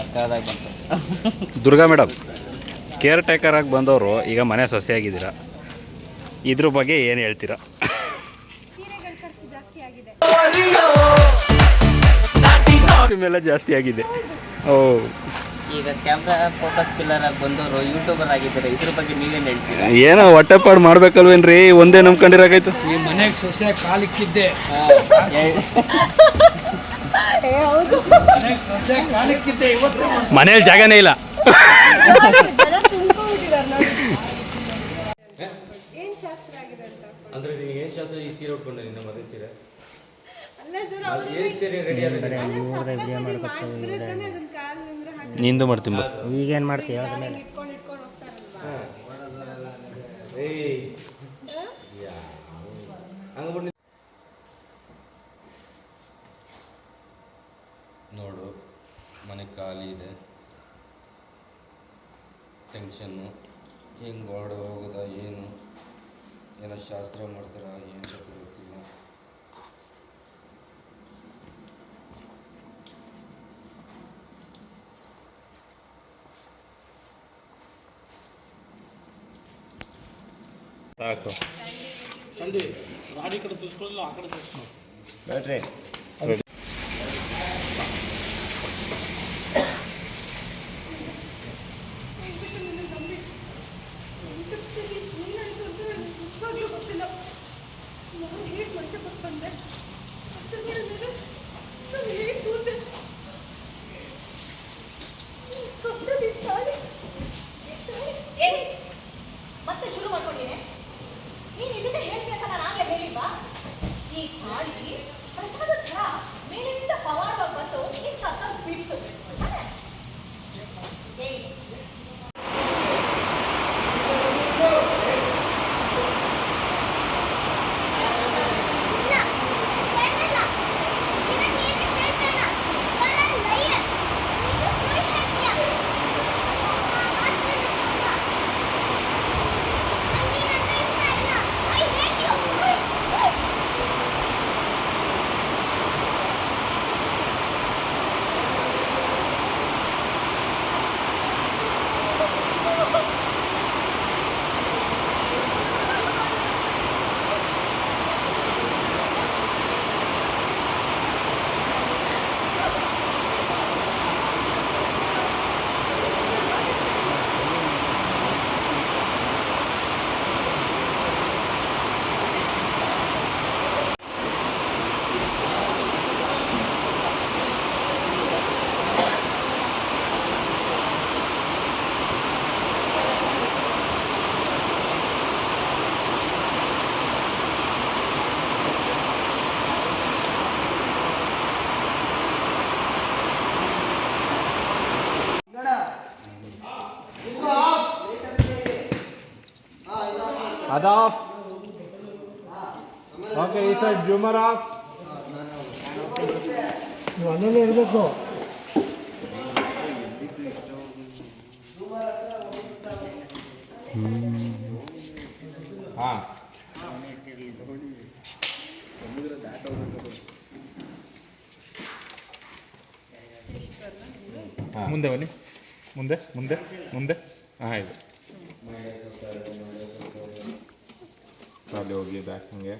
ಬಂತು. Durga madam care taker ಆಗಿ ಬಂದವರು ಈಗ ಮನೆ ಸೊಸೆಯಾಗಿದ್ದೀರಾ? ಇದ್ರ ಬಗ್ಗೆ ಏನು ಹೇಳ್ತೀರಾ? ಸೀರೆಗಳ ಖರ್ಚು ಜಾಸ್ತಿ ಆಗಿದೆ. ಮೇಲೆ ಜಾಸ್ತಿ ಆಗಿದೆ. ಓ. ಈಗ ಕ್ಯಾಮ್ರಾ ಫೋಕಸ್ ಪಿಲ್ಲರ್ ಆಗಿ ಬಂದವರು ಯೂಟ್ಯೂಬರ್ ಆಗಿದ್ದಾರೆ. ಇದ್ರ ಬಗ್ಗೆ ನೀವೇನು ಹೇಳ್ತೀರಾ? ಏನೋ ಹೊಟ್ಟೆಪಾಡು ಮಾಡ್ಬೇಕಲ್ವೇನ್ರಿ? ಒಂದೇ ನಂಬ್ಕೊಂಡಿರಾಗೈತು ನಿಮ್ಮ ಮನೆಗೆ ಸೊಸೆ ಕಾಲಿಕ್ಕಿದ್ದೆ. ಮನೇಲಿ ಜಾಗನೇ ಇಲ್ಲ. ನಿಂದು ಮಾಡ್ತೀನಿ ನೋಡಿ ಏನ್ ಶಾಸ್ತ್ರ ಆಗಿದೆ ಅಂತ ಅಂದ್ರೆ ನೀನು ಏನು ಶಾಸ್ತ್ರ ಈ ಸೀರೆ ಉಟ್ಕೊಂಡೆ ನಿನ್ನ ಮದುವೆ ಸೀರೆ? ಅಲ್ಲ ಸರ್ ಅವರು ಏನಕ್ಕೆ ಸೀರೆ ರೆಡಿ ನೋಡು ಮನೆ ಖಾಲಿ ಇದೆ. ಟೆನ್ಷನ್ನು ಹೆಂಗೆ ಹೊರಡ ಹೋಗೋದ ಏನು? ಏನೋ ಶಾಸ್ತ್ರ ಮಾಡ್ತಾರ ಏನು ಗೊತ್ತಿಲ್ಲ. ಸಾಕು. ರಾಡಿ ಕಡೆ ತೋರಿಸ್ಕೊಳ್ಳಲ್ಲ ಆ ಕಡೆ ತೋರಿಸ್ಕೊಳ್ಳಿ ಬ್ಯಾಟ್ರಿ ನಿಜವಾಗ್ಲೂ ಗೊತ್ತಿಲ್ಲ ನಾನು ಹೇಗೆ ಮತ್ತೆ ಬಂದೆ ಹಸಿರಿನಲ್ಲಿ ನಾನು ಹೇಗೆ ಕೂತೆ ಕಪ್ಪಲ್ಲಿ ತಾಳಿ ಏಯ್ ಮತ್ತೆ ಶುರು ಮಾಡ್ಕೊಂಡಿನೆ ನೀನು ಇದನ್ನೇ ಹೇಳ್ತೀಯ ಅಂತ ನಾನು ಆಗಲೇ ಹೇಳಿಲ್ವಾ? ಈ ತಾಳಿ ಈ ಸೈಡ್ ಜೂಮರ್ ಆಫ್ ನೀವು ಅಲ್ಲೇ ಇರಬೇಕು ಹಾಂ ಮುಂದೆ ಬನ್ನಿ. ಮುಂದೆ ಮುಂದೆ ಮುಂದೆ. ಹಾಂ ಆಯ್ತು ಅಲ್ಲಿ ಹೋಗಿ ಬ್ಯಾಕ್ ಹಂಗೆ